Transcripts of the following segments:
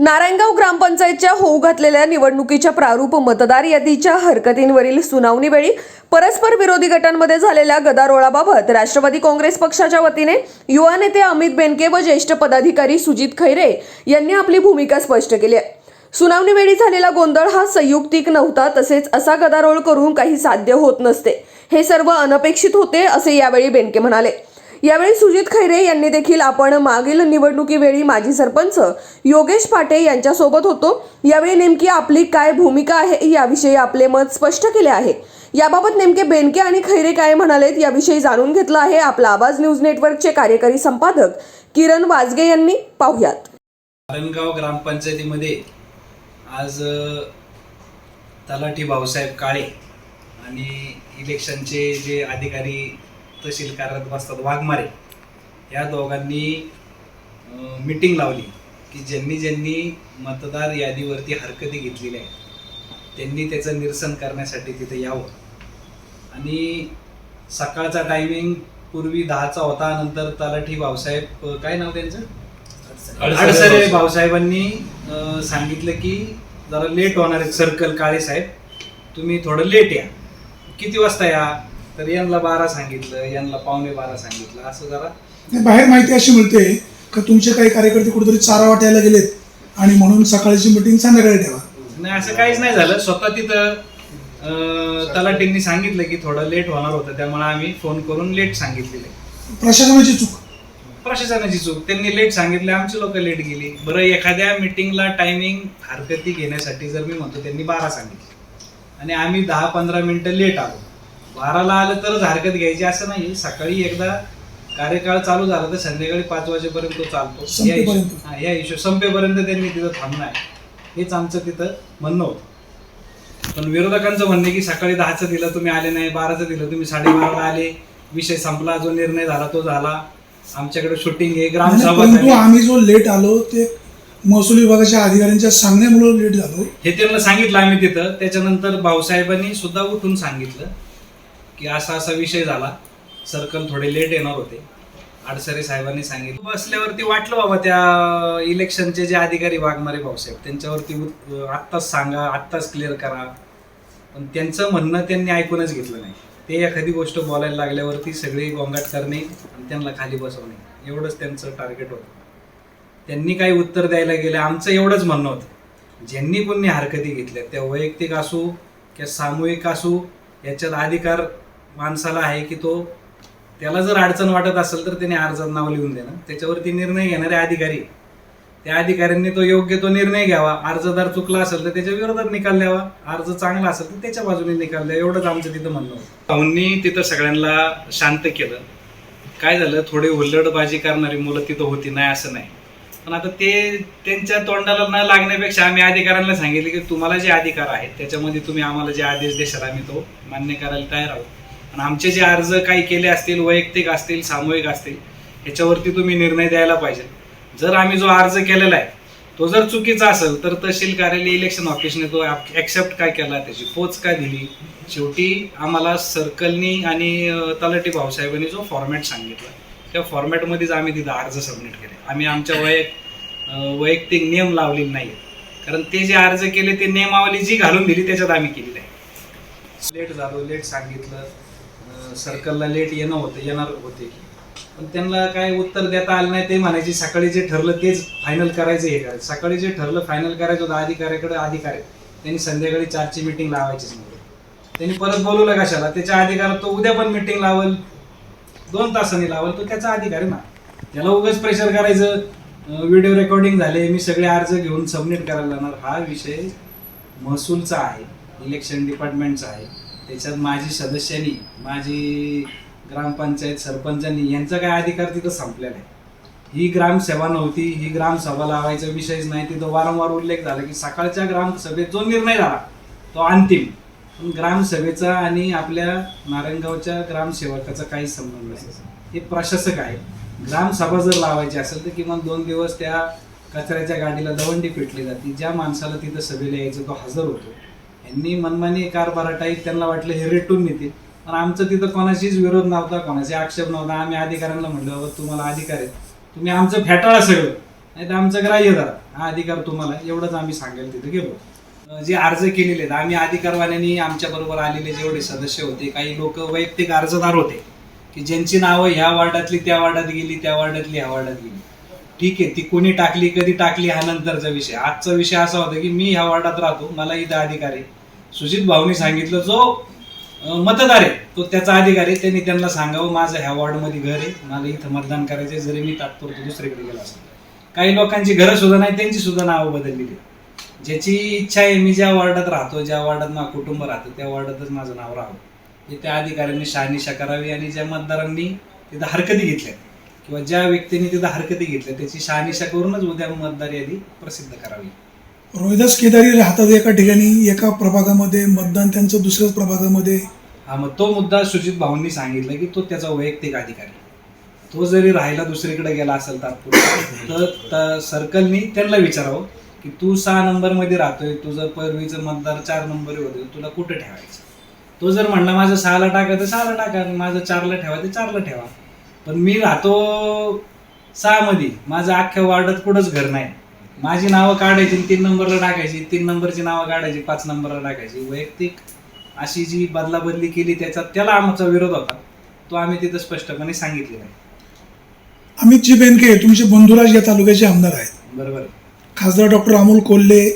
नारायणगाव ग्रामपंचायतच्या होऊ घातलेल्या निवडणुकीच्या प्रारूप मतदार यादीच्या हरकतींवरील सुनावणीवेळी परस्पर विरोधी गटांमध्ये झालेल्या गदारोळाबाबत राष्ट्रवादी काँग्रेस पक्षाच्या वतीने युवा नेते अमित बेनके व ज्येष्ठ पदाधिकारी सुजित खैरे यांनी आपली भूमिका स्पष्ट केली आहे. सुनावणीवेळी झालेला गोंधळ हा संयुक्तिक नव्हता तसेच असा गदारोळ करून काही साध्य होत नसते. हे सर्व अनपेक्षित होते असे यावेळी बेनके म्हणाले. यावेळी सुजित खैरे यांनी देखील आपण मागील निवडणुकीवेळी माजी सरपंच योगेश पाटे यांच्यासोबत होतो. यावेळी नेमकी आपली काय भूमिका आहे याविषयी आपले मत स्पष्ट केले आहे. याबाबत नेमके बेनके आणि खैरे काय म्हणालेत याविषयी जाणून घेतलं आहे आपला आवाज न्यूज नेटवर्कचे कार्यकारी संपादक किरण वाजगे यांनी. पाहुयात. नारायणगाव ग्रामपंचायतीमध्ये आज तलाठी भाऊसाहेब काळे आणि इलेक्शनचे जे अधिकारी तहसील कार्यालयात बसतात. वाघमारे या दोघांनी मिटिंग लावली की ज्यांनी ज्यांनी मतदार यादीवरती हरकती घेतलेल्या आहेत त्यांनी त्याचं निरसन करण्यासाठी तिथे यावं. आणि सकाळचा टायमिंग पूर्वी दहाचा होता नंतर तलाठी भाऊसाहेब काय नाव त्यांचं? अडसरे भाऊसाहेबांनी सांगितलं की जरा लेट होणार आहे सर्कल काळे साहेब. तुम्ही थोडं लेट या. किती वाजता या? तर यांना बारा सांगितलं यांना पावणे बारा सांगितलं. असं जरा बाहेर माहिती अशी मिळते का तुमचे काही कार्यकर्ते कुठेतरी चारा वाटायला गेलेत आणि म्हणून सकाळची मिटिंग संध्याकाळी ठेवा. नाही असं काहीच नाही झालं. स्वतः तिथं अं, तलाठींनी सांगितलं की थोडं लेट होणार होतं त्यामुळे आम्ही फोन करून लेट सांगितलेलं प्रशासनाची चूक. प्रशासनाची चूक. त्यांनी लेट सांगितले आमची लोक लेट गेली. बरं एखाद्या मिटिंगला टायमिंग हरकती घेण्यासाठी जर मी म्हणतो त्यांनी बारा सांगितले. आणि आम्ही दहा पंधरा मिनिटं लेट आलो. बाराला आलं तरच हरकत घ्यायची असं नाही. सकाळी एकदा कार्यकाळ चालू झाला तर संध्याकाळी पाच वाजेपर्यंत तो चालतो. या संपेपर्यंत. हिशो- हा, या हिशोब संपेपर्यंत त्यांनी तिथं थांबणं आहे हेच आमचं तिथं म्हणणं होतं. पण विरोधकांचं म्हणणं आहे की सकाळी दहाचं दिलं तुम्ही आले नाही. बाराचं दिलं तुम्ही साडेबाराला आले. विषय संपला जो निर्णय झाला तो झाला. आमच्याकडे शूटिंग आहे. नाही, ग्रामसभा परंतु झाली. आम्ही जो लेट आलो ते महसूल विभागाच्या अधिकाऱ्यांच्या सांगण्यामुळे लेट झालो. हे त्यांना सांगितलं आम्ही तिथं. त्याच्यानंतर भाऊसाहेबांनी सुद्धा उठून सांगितलं. की असा असा विषय झाला. सर्कल थोडे लेट येणार होते. आडसरे साहेबांनी सांगितलं. बसल्यावरती वाटलं बाबा त्या इलेक्शनचे जे अधिकारी वाघमारे भाऊसाहेब त्यांच्यावरती उत- आत्ताच सांगा आत्ताच क्लिअर करा. पण त्यांचं म्हणणं त्यांनी ऐकूनच घेतलं नाही. ते एखादी गोष्ट बोलायला लागल्यावरती सगळे गोंगाट करणे आणि त्यांना खाली बसवणे. एवढंच त्यांचं टार्गेट होतं. त्यांनी काही उत्तर द्यायला गेलं. आमचं एवढंच म्हणणं होतं. ज्यांनी कोणी हरकती घेतल्या त्या वैयक्तिक असू किंवा सामूहिक असू याच्यात अधिकार माणसाला आहे की तो त्याला जर अडचण वाटत असेल तर त्याने अर्जात नाव लिहून देणं. त्याच्यावरती निर्णय घेणारे अधिकारी त्या अधिकाऱ्यांनी तो योग्य तो निर्णय घ्यावा. अर्जदार चुकला असेल तर त्याच्या विरोधात निकाल द्यावा. अर्ज चांगला असेल तर त्याच्या बाजूने निकाल द्यावा एवढंच आमचं तिथं म्हणणं होतं. भाऊंनी तिथं सगळ्यांना शांत केलं. काय झालं? थोडी हुल्लडबाजी करणारी मुलं तिथं होती नाही असं नाही. पण आता ते त्यांच्या तोंडाला न लागण्यापेक्षा आम्ही अधिकाऱ्यांना सांगितले की तुम्हाला जे अधिकार आहेत त्याच्यामध्ये तुम्ही आम्हाला जे आदेश देशाल आम्ही तो मान्य करायला तयार आहोत. आणि आमचे जे अर्ज काही केले असतील वैयक्तिक असतील सामूहिक असतील ह्याच्यावरती तुम्ही निर्णय द्यायला पाहिजे. जर आम्ही जो अर्ज केलेला आहे तो जर चुकीचा असेल तर तहसील कार्यालय इलेक्शन ऑफिसने तो ॲक्सेप्ट काय केला त्याची पोच काय दिली? शेवटी आम्हाला सर्कलनी आणि तलाठी भाऊसाहेबांनी जो फॉर्मॅट सांगितला त्या फॉर्मॅटमध्येच आम्ही तिथं अर्ज सबमिट केले. आम्ही आमच्या वैयक वैयक्तिक नियम लावलेले नाही कारण ते जे अर्ज केले ते नियमावली जी घालून दिली त्याच्यात आम्ही केली आहे लेट झालो लेट सांगितलं. सर्कलला लेट येणं होतं येणार होते. पण त्यांना काय उत्तर देता आलं नाही ते म्हणायचे सकाळी जे ठरलं तेच फायनल करायचं हे करायचं सकाळी जे ठरलं फायनल करायचं होतं अधिकाऱ्याकडे अधिकारी. त्यांनी संध्याकाळी चारची मिटिंग लावायचीच नाही त्यांनी परत बोलवलं कशाला? त्याच्या अधिकारात तो उद्या पण मिटिंग लावल. दोन तासांनी लावल तो त्याचा अधिकार आहे ना. त्याला उगाच प्रेशर करायचं. व्हिडिओ रेकॉर्डिंग झाले मी सगळे अर्ज घेऊन सबमिट करायला लागणार हा विषय महसूलचा आहे इलेक्शन डिपार्टमेंटचा आहे. त्याच्यात माझी सदस्यांनी माझी ग्रामपंचायत सरपंचांनी यांचा काय अधिकार तिथं संपलेला आहे. ही ग्रामसभा नव्हती ही ग्रामसभा लावायचा विषयच नाही तिथं वारंवार उल्लेख झाला की सकाळच्या ग्रामसभेत जो निर्णय झाला तो अंतिम. पण ग्रामसभेचा आणि आपल्या नारायणगावच्या ग्रामसेवकाचा काहीच संबंध नाही. हे प्रशासक आहे. ग्रामसभा जर लावायची असेल तर किमान दोन दिवस त्या कचऱ्याच्या गाडीला दवंडी पेटली जाते. ज्या माणसाला तिथं सभेला यायचं तो हजर होतो. यांनी मनमानी कारभारा टाईप त्यांना वाटलं हे रेटून नेतील पण आमचं तिथं कोणाशीच विरोध नव्हता कोणाचे आक्षेप नव्हता. आम्ही अधिकाऱ्यांना म्हणलं बाबा तुम्हाला अधिकार आहे तुम्ही आमचं फेटाळा सगळं. नाही तर आमचं ग्राह्य धरा. हा अधिकार तुम्हाला. एवढंच आम्ही सांगायला तिथे गेलो. जे अर्ज केलेले आहेत आम्ही अधिकारवाल्यांनी आमच्या बरोबर आलेले जेवढे सदस्य होते काही लोक वैयक्तिक अर्जदार होते की ज्यांची नावं ह्या वार्डातली त्या वार्डात गेली त्या वार्डातली ह्या वार्डात गेली. ठीक आहे ती कोणी टाकली कधी टाकली हा नंतरचा विषय. आजचा विषय असा होता की मी ह्या वार्डात राहतो मला इथं अधिकार आहे. सुजित भाऊनी सांगितलं जो मतदार आहे तो त्याचा अधिकार आहे. त्यांनी त्यांना सांगावं माझं ह्या वॉर्डमध्ये घर आहे. मला इथं मतदान करायचं आहे, जरी मी तात्पुरतं दुसरीकडे गेलो असतो काही लोकांची घरं सुद्धा नाही त्यांची सुद्धा नावं बदललेली ज्याची इच्छा आहे मी ज्या वॉर्डात राहतो ज्या वॉर्डात माझं कुटुंब राहतं त्या वॉर्डातच माझं नाव राहावं. हे त्या अधिकाऱ्यांनी शहानिशा करावी आणि ज्या मतदारांनी तिथं हरकती घेतल्या किंवा ज्या व्यक्तींनी तिथं हरकती घेतल्या त्याची शहानिशा करूनच उद्या मतदार यादी प्रसिद्ध करावी. रोहिदास केदारी राहतात एका ठिकाणी एका प्रभागामध्ये मतदान त्यांचं दुसऱ्याच प्रभागामध्ये. हा मग तो मुद्दा सुजित भाऊंनी सांगितला की तो त्याचा वैयक्तिक अधिकारी. तो जरी राहायला दुसरीकडे गेला असेल तात्पुरता तर सर्कलनी त्यांना विचारावं की तू सहा नंबरमध्ये राहतोय तुझं पूर्वीचं मतदार चार नंबर होते तुला कुठं ठेवायचं? तो जर म्हणला माझं सहाला टाका तर सहाला टाका माझं चारला ठेवा तर चारला ठेवा. पण मी राहतो सहामध्ये माझं अख्ख्या वार्डात कुठंच घर नाही. माझी नावं काढायची आणि तीन नंबरला टाकायची. तीन नंबरची नावं काढायची पाच नंबरला टाकायची. वैयक्तिक अशी जी बदलाबदली केली त्याचा त्याला आमचा विरोध होता. तो आम्ही तिथं स्पष्टपणे सांगितलेला आहे. अमितजी बेनके तुमचे बंधुराज या तालुक्याचे आमदार आहेत. बरोबर. खासदार डॉक्टर अमोल कोल्हे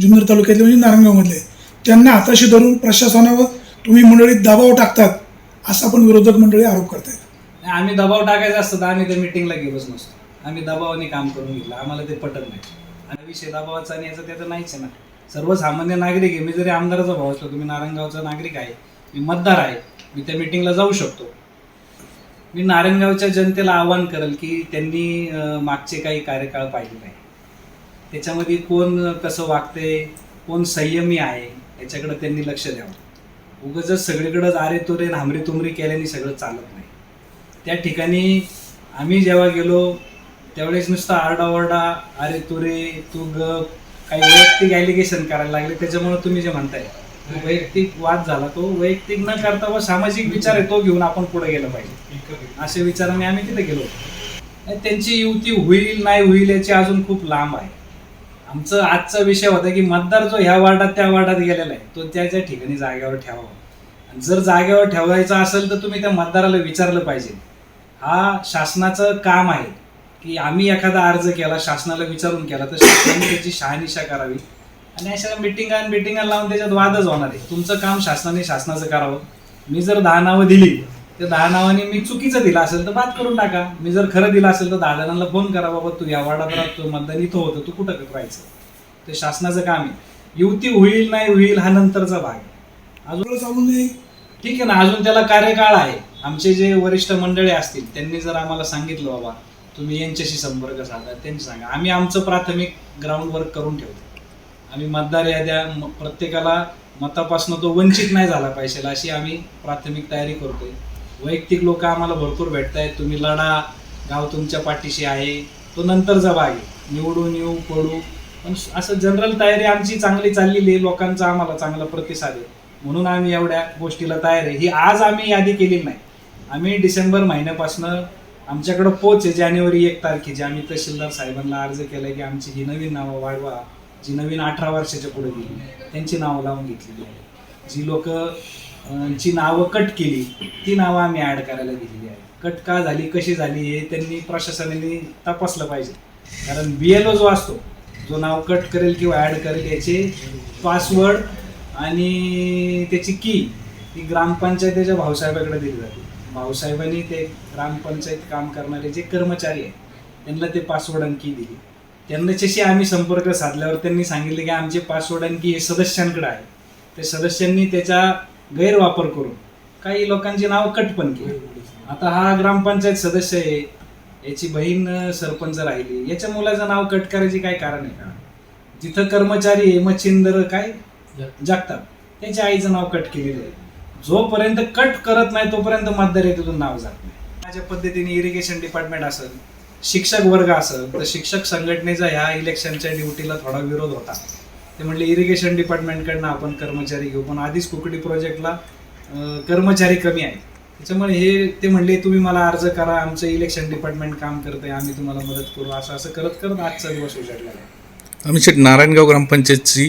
जुन्नर तालुक्यातले म्हणजे नारायणगावमधले त्यांना हाताशी धरून प्रशासनावर तुम्ही मंडळीत दबाव टाकतात असा पण विरोधक मंडळी आरोप करतायत. आम्ही दबाव टाकायचा असतं तर आम्ही त्या मिटिंगला गेलोच नसतो. आम्ही दबावाने काम करून घेतलं. आम्हाला ते पटत नाही. आणि विषय दबावाचा आणि याचा त्याचा नाहीच आहे ना. सर्वसामान्य नागरिक आहे. मी जरी आमदाराचा भाऊ असलो तुम्ही नारायणगावचा नागरिक आहे मी मतदार आहे मी त्या मिटिंगला जाऊ शकतो. मी नारायणगावच्या जनतेला आवाहन करेल की त्यांनी मागचे काही कार्यकाळ पाहिले नाही. त्याच्यामध्ये कोण कसं वागते कोण संयमी आहे याच्याकडे त्यांनी लक्ष द्यावं. उगाच सगळीकडंच आरे तुरे हामरी तुमरी केल्याने सगळं चालत नाही. त्या ठिकाणी आम्ही जेव्हा गेलो त्यावेळेस नुसता आरडाओरडा अरे तुरे तू ग काही वैयक्तिक ॲलिगेशन करायला लागले त्याच्यामुळे तुम्ही जे म्हणताय वैयक्तिक वाद झाला. तो वैयक्तिक न करता व सामाजिक विचार आहे तो घेऊन आपण पुढे गेलं पाहिजे. असे विचाराने आम्ही तिथे गेलो त्यांची युती होईल नाही होईल याची अजून खूप लांब आहे. आमचं आजचा विषय होता की मतदार जो ह्या वार्डात त्या वार्डात गेलेला आहे तो त्या त्या ठिकाणी जागेवर ठेवावा. जर जागेवर ठेवायचा असेल तर तुम्ही त्या मतदाराला विचारलं पाहिजे. हा शासनाचं काम आहे. की आम्ही एखादा अर्ज केला शासनाला विचारून केला तर शासनाने त्याची शहानिशा करावी. आणि अशा मिटिंगा आणि मिटिंगा लावून त्याच्यात वादच होणार आहे. तुमचं काम शासनाने शासनाचं करावं. मी जर दहा नावं दिली त्या दहा नावांनी मी चुकीचं दिलं असेल तर बात करून टाका. मी जर खरं दिलं असेल तर दहा जणांना फोन करा बाबा तू या वार्डात राहतो मतदान इथं होतं तू कुठं राहायचं ते शासनाचं काम आहे. युती होईल नाही होईल हा नंतरचा भाग आहे. अजून चालून नाही. ठीक आहे ना अजून त्याला कार्यकाळ आहे. आमचे जे वरिष्ठ मंडळी असतील त्यांनी जर आम्हाला सांगितलं बाबा तुम्ही यांच्याशी संपर्क साधा त्यांनी सांगा. आम्ही आमचं प्राथमिक ग्राउंड वर्क करून ठेवतो. आम्ही मतदार याद्या प्रत्येकाला मतापासून तो वंचित नाही झाला पाहिजे अशी आम्ही प्राथमिक तयारी करतोय. वैयक्तिक लोक आम्हाला भरपूर भेटत आहेत तुम्ही लढा गाव तुमच्या पाठीशी आहे. तो नंतरचा भाग आहे. निवडून येऊ पडू. पण असं जनरल तयारी आमची चांगली चाललेली आहे. लोकांचा आम्हाला चांगला प्रतिसाद आहे. म्हणून आम्ही एवढ्या गोष्टीला तयार आहे. ही आज आम्ही यादी केलेली नाही. आम्ही डिसेंबर महिन्यापासून आमच्याकडं पोच आहे जानेवारी एक तारखेची आम्ही तहसीलदार साहेबांना अर्ज केला की आमची ही नवीन नावं वाढवा जी नवीन अठरा वर्षाच्या पुढे गेली त्यांची नावं लावून घेतलेली आहे जी लोक जी नावं कट केली ती नावं आम्ही ॲड करायला दिलेली आहे कट का झाली कशी झाली हे त्यांनी प्रशासनाने तपासलं पाहिजे. कारण बी एल ओ जो असतो जो नाव कट करेल किंवा ॲड करेल याचे पासवर्ड आणि त्याची की ही ग्रामपंचायतीच्या भाऊसाहेबाकडे दिली जाते. भाऊसाहेबांनी ते ग्रामपंचायत काम करणारे जे कर्मचारी आहेत त्यांना ते पासवर्ड आणि की दिली त्यांच्याशी आम्ही संपर्क साधल्यावर त्यांनी सांगितले की आमचे पासवर्ड आणि की हे सदस्यांकडे आहे ते सदस्यांनी त्याचा गैरवापर करून काही लोकांची नाव कट पण केली. आता हा ग्रामपंचायत सदस्य आहे याची बहीण सरपंच राहिली याच्या मुलाचं नाव कट करायचे काय कारण आहे का? जिथं कर्मचारी आहे मच्छिंदर काय जगतात. त्याच्या आईचं नाव कट केलेलं आहे. जोपर्यंत कट करत नाही तोपर्यंत मतदार तिथून नाव जात नाही. माझ्या पद्धतीने इरिगेशन डिपार्टमेंट असेल शिक्षक वर्ग असेल तर शिक्षक संघटनेचा ह्या इलेक्शनच्या ड्युटीला थोडा विरोध होता. ते म्हणले इरिगेशन डिपार्टमेंटकडनं आपण कर्मचारी घेऊ पण आधीच कुकडी प्रोजेक्टला कर्मचारी कमी आहेत. त्याच्यामुळे हे ते म्हणले तुम्ही मला अर्ज करा आमचं इलेक्शन डिपार्टमेंट काम करतंय आम्ही तुम्हाला मदत करू. असं असं करत करत आजचा दिवस उजाडला आहे. आम्ही नारायणगाव ग्रामपंचायतची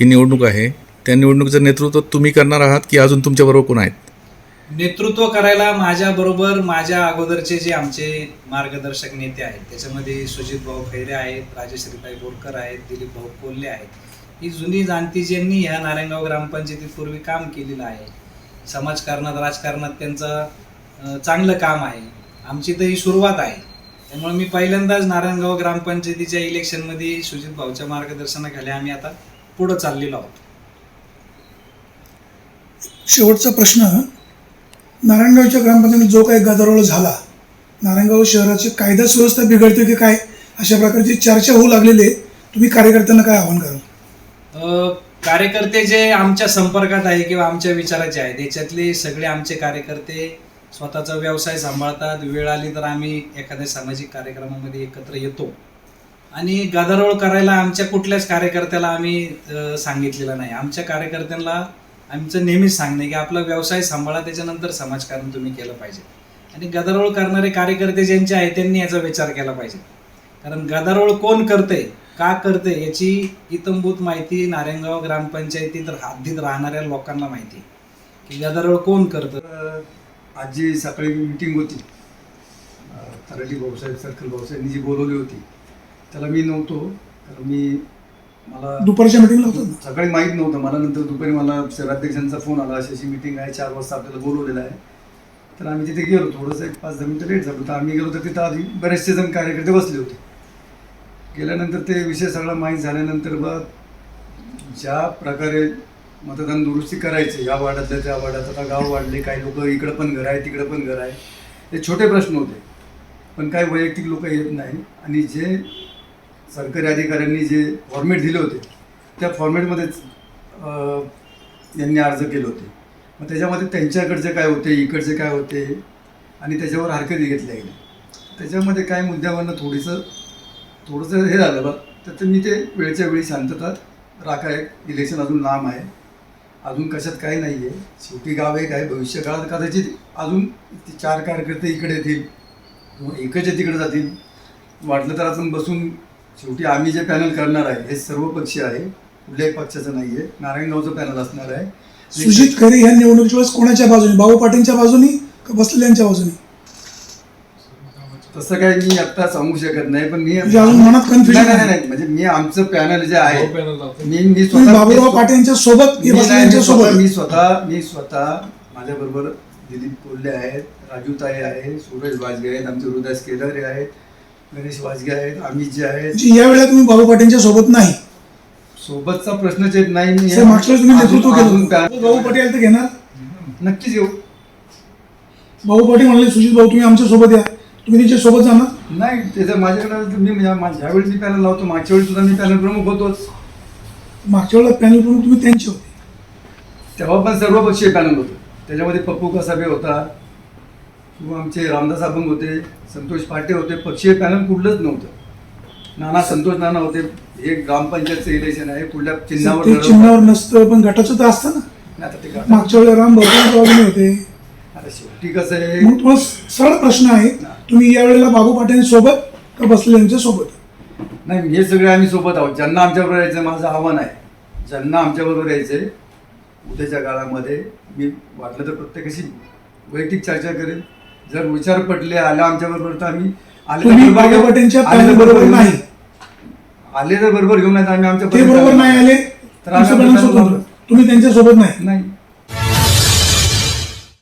ही निवडणूक आहे. त्या निवडणुकीचं नेतृत्व तुम्ही करणार आहात की अजून तुमच्याबरोबर कोण आहेत? नेतृत्व करायला माझ्या बरोबर माझ्या अगोदरचे जे आमचे मार्गदर्शक नेते आहेत त्याच्यामध्ये सुजित भाऊ खैरे आहेत राजश्रीताई बोरकर आहेत दिलीप भाऊ कोल्हे आहेत. ही जुनी जाणती ज्यांनी ह्या नारायणगाव ग्रामपंचायतीत पूर्वी काम केलेलं आहे समाजकारणात राजकारणात त्यांचं चांगलं काम आहे. आमची तर ही सुरुवात आहे. त्यामुळे मी पहिल्यांदाच नारायणगाव ग्रामपंचायतीच्या इलेक्शनमध्ये सुजित भाऊच्या मार्गदर्शनाखाली आम्ही आता पुढं चाललेलो आहोत. शेवटचा प्रश्न नारायणगावच्या ग्रामपंचायतीत जो काही गदारोळ झाला नारायणगाव शहराची कायदा सुव्यवस्था बिघडते की काय अशा प्रकारची चर्चा होऊ लागलेली आहे. तुम्ही कार्यकर्त्यांना काय आव्हान कराल? कार्यकर्ते जे आमच्या संपर्कात आहे किंवा आमच्या विचाराचे आहेत याच्यातले सगळे आमचे कार्यकर्ते स्वतःचा व्यवसाय सांभाळतात. वेळ आली तर आम्ही एखाद्या सामाजिक कार्यक्रमामध्ये एकत्र येतो. आणि गदारोळ करायला आमच्या कुठल्याच कार्यकर्त्याला आम्ही सांगितलेलं नाही. आमच्या कार्यकर्त्यांना आमचं नेहमीच सांगणं की आपला व्यवसाय सांभाळा त्याच्यानंतर समाजकारण तुम्ही केलं पाहिजे. आणि गदारोळ करणारे कार्यकर्ते ज्यांचे आहेत त्यांनी याचा विचार केला पाहिजे. कारण गदारोळ कोण करते का करते याची इतंभूत माहिती नारायणगाव ग्रामपंचायतीत हद्दीत राहणाऱ्या लोकांना माहिती की गदारोळ कोण करतं? आजी सकाळी मीटिंग होती. अं, भाऊसाहेब सर्कल भाऊसाहेबांनी जी बोलवली होती त्याला मी नव्हतो कारण मी मला दुपारच्या मिटिंगला होतं सकाळी माहीत नव्हतं. मला नंतर दुपारी मला शहराध्यक्षांचा फोन आला. अशी अशी मीटिंग आहे. चार वाजता आपल्याला बोलवलेलं आहे. तर आम्ही तिथे गेलो. थोडंसं एक पाच दहा मिनटं लेट झालं तर आम्ही गेलो तर तिथं आधी. बरेचसे जण कार्यकर्ते बसले होते. गेल्यानंतर ते विषय सगळा माहीत झाल्यानंतर बघ ज्या प्रकारे मतदान दुरुस्ती करायचे या वार्डातल्या त्या वार्डात आता गाव वाढले काही लोक इकडं पण घर आहे तिकडं पण घर आहे. हे छोटे प्रश्न होते. पण काही वैयक्तिक लोक येत नाही. आणि जे सरकारी अधिकाऱ्यांनी जे फॉर्मेट दिले होते त्या फॉर्मेटमध्येच यांनी अर्ज केले होते. मग त्याच्यामध्ये त्यांच्याकडचे काय होते इकडचे काय होते आणि त्याच्यावर हरकती घेतल्या गेल्या. त्याच्यामध्ये काय मुद्द्यावरनं थोडीसं थोडंसं हे झालं बघ. तर ते मी ते वेळच्या वेळी शांतता राखाय इलेक्शन अजून लांब आहे. अजून कशात काही नाही आहे शेवटी गाव एक आहे. भविष्यकाळात कदाचित अजून ते चार कार्यकर्ते इकडे येतील किंवा एकच तिकडे जातील. वाटलं तर अजून बसून शेवटी आम्ही जे पॅनल करणार आहे हे सर्व पक्षी आहे. कुठल्याही पक्षाचं नाही आहे नारायणगावचं पॅनल असणार आहे. सुजित खरे ह्या निवडणुकीच्या वेळेस कोणाच्या बाजूने? भाऊ पाटीलच्या बाजूने का बसलेल्यांच्या बाजूने? तसं काही मी आता सांगू शकत नाही पण मी म्हणजे अजून मनात confusion नाही, नाही आहे. नाही म्हणजे मी आमचं पॅनल जे आहे मी मी तुम्ही बाबूराव पाटीलच्या सोबत मी स्वतः सोबत. मी स्वतः मी स्वतः माझ्याबरोबर दिलीप कोल्हे आहेत राजूताई आहे सूरज वाजगे आहेत आमचे हृदयस केदारे आहेत गणेश वाजगे आहेत अमित जे आहेत. म्हणजे या वेळेला तुम्ही बाबू पाटीलच्या सोबत नाही. सोबतचा प्रश्नच येत नाही मी सर मागच्या वेळेस तुम्ही नेतृत्व अजून- अजून केलं पॅ- भाऊ पाटील तर घेणार? नक्कीच येऊ. भाऊ पाटील म्हणले सुजित भाऊ तुम्ही आमच्यासोबत या. तुम्ही त्यांच्यासोबत जाणार नाही त्याचं माझ्याकडे मी म्हणजे मा- ज्यावेळी मी पॅनल लावतो मागच्या वेळी सुद्धा मी पॅनल प्रमुख होतोच. मागच्या वेळेला पॅनल प्रमुख तुम्ही त्यांचे होते. तेव्हा पण सर्वपक्षीय पॅनल होतं. त्याच्यामध्ये पप्पू कसाबे होता. किंवा आमचे रामदास अभंग होते संतोष पाटे होते पक्षीय पॅनल कुठलंच नव्हतं. नाना संतोष नाना होते हे ग्रामपंचायतचं इलेक्शन आहे कुठल्या चिन्हावर. चिन्हावर नसतं पण गटाचं तर असतं ना. आता ते मागच्या वेळेला राम भाऊच्या बाजूने होते. आता शेवटी कसं आहे? मग सरळ प्रश्न आहे तुम्ही या वेळेला बाबू पाटील का बसलेल्यांच्या सोबत? नाही हे सगळे आम्ही सोबत आहोत. ज्यांना आमच्याबरोबर यायचं माझं आव्हान आहे. ज्यांना आमच्याबरोबर यायचंय उद्याच्या काळामध्ये मी वाटलं तर प्रत्येकाशी वैयक्तिक चर्चा करेन. जर विचार पटले आला आमच्याबरोबर तर आम्ही आले बरोबर बरोबर. नाही. आले तर बरोबर घेऊन आम्ही आमच्या बरोबर नाही आले तर आम्ही तुम्ही त्यांच्यासोबत नाही. नाही.